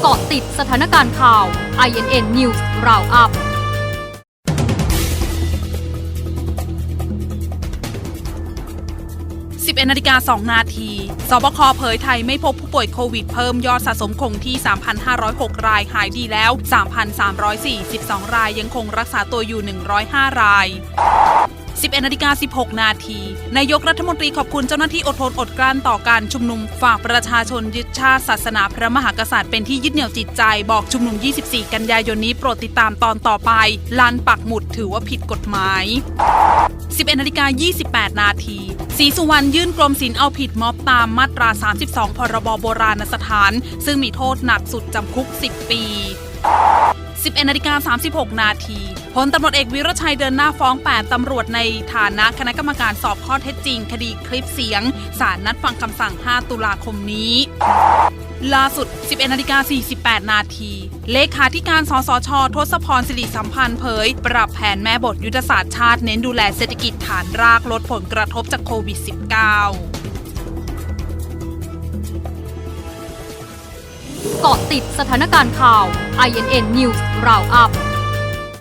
เกาะติดสถานการณ์ข่าว INN News Roundup 11นาฬิกา2นาทีสบคเผยไทยไม่พบผู้ป่วยโควิดเพิ่มยอดสะสมคงที่ 3,506 รายหายดีแล้ว 3,342 รายยังคงรักษาตัวอยู่ 105 ราย 11นาฬิกา16 นาที นายกรัฐมนตรีขอบคุณเจ้าหน้าที่อดทนอดกลั้นต่อการชุมนุม ฝากประชาชนยึดชาติศาสนาพระมหากษัตริย์เป็นที่ยึดเหนี่ยวจิตใจ บอกชุมนุม 24 กันยายนนี้โปรดติดตามตอนต่อไป ลานปักหมุดถือว่าผิดกฎหมาย 11นาฬิกา28 นาทีศรีสุวรรณยื่นกรมศิลป์เอาผิดม็อบตามมาตรา 32 พรบโบราณสถาน ซึ่งมีโทษหนักสุดจำคุก 10 ปี 11นาฬิกา36 นาที พลตำรวจเอกวิรชัยเดินหน้าฟ้อง 8 ตำรวจในฐานะคณะกรรมการสอบข้อเท็จจริง คดีคลิปเสียงศาลนัดฟังคำสั่ง 5 ตุลาคมนี้ ล่าสุด 11นาฬิกา48 นาที เลขาธิการสสช ทศพรสิริสัมพันธ์เผย ปรับแผนแม่บทยุทธศาสตร์ชาติเน้นดูแลเศรษฐกิจฐานรากลดผลกระทบจากโควิด -19 เกาะติดสถานการณ์ข่าว INN News Roundup